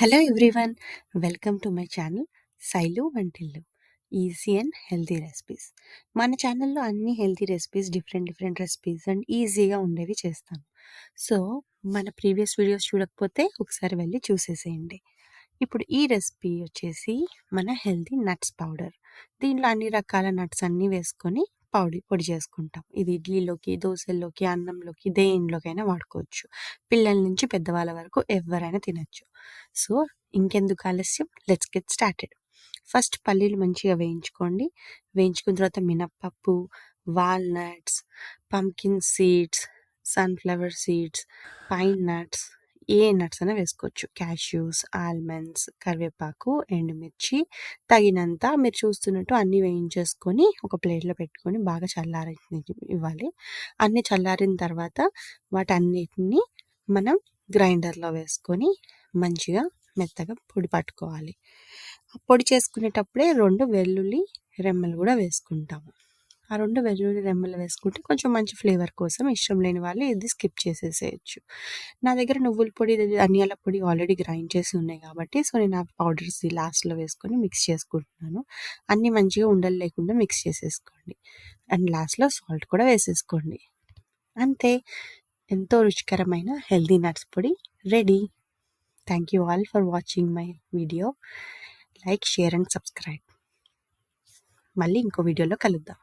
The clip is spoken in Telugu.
Hello everyone welcome to my channel Sailu వంటిల్లు ఈజీ అండ్ హెల్తీ రెసిపీస్ మన ఛానల్లో అన్ని healthy recipes different different recipes and ఈజీగా ఉండేవి చేస్తాను. సో మన ప్రీవియస్ వీడియోస్ చూడకపోతే ఒకసారి వెళ్ళి చూసేసేయండి. ఇప్పుడు ఈ రెసిపీ వచ్చేసి మన హెల్తీ నట్స్ పౌడర్ దీంట్లో అన్ని రకాల నట్స్ అన్నీ వేసుకొని పౌడి పొడి చేసుకుంటాం. ఇది ఇడ్లీలోకి దోశల్లోకి అన్నంలోకి దేనిలోకైనా వాడుకోవచ్చు. పిల్లల నుంచి పెద్దవాళ్ళ వరకు ఎవరైనా తినచ్చు. సో ఇంకెందుకు ఆలస్యం? Let's get started. ఫస్ట్ పల్లీలు మంచిగా వేయించుకోండి. వేయించుకున్న తర్వాత మినప్పప్పు walnuts pumpkin seeds sunflower seeds pine nuts ఏ నట్స్ అయినా వేసుకోవచ్చు. క్యాష్యూస్ ఆల్మండ్స్ కరివేపాకు ఎండుమిర్చి తగినంత మీరు చూస్తున్నట్టు అన్నీ వేయించేసుకొని ఒక ప్లేట్లో పెట్టుకొని బాగా చల్లారి ఇవ్వాలి. అన్నీ చల్లారిన తర్వాత వాటన్నిటిని మనం గ్రైండర్లో వేసుకొని మంచిగా మెత్తగా పొడి పట్టుకోవాలి. పొడి చేసుకునేటప్పుడే రెండు వెల్లుల్లి రెమ్మలు కూడా వేసుకుంటాము. ఆ రెండు వెల్లుల్లి రెమ్మలు వేసుకుంటే కొంచెం మంచి ఫ్లేవర్ కోసం ఇష్టం లేని వాళ్ళు ఇది స్కిప్ చేసేసేయచ్చు. నా దగ్గర నువ్వుల పొడి ధనియాల పొడి ఆల్రెడీ గ్రైండ్ చేసి ఉన్నాయి కాబట్టి సో నేను ఆ పౌడర్స్ లాస్ట్లో వేసుకొని మిక్స్ చేసుకుంటున్నాను. అన్నీ మంచిగా ఉండలు లేకుండా మిక్స్ చేసేసుకోండి. అండ్ లాస్ట్లో సాల్ట్ కూడా వేసేసుకోండి. అంతే. ఎంతో రుచికరమైన హెల్దీ నట్స్ పొడి ready. Thank you all for watching my video. Like share and subscribe. మళ్ళీ ఇంకో వీడియోలో కలుద్దాం.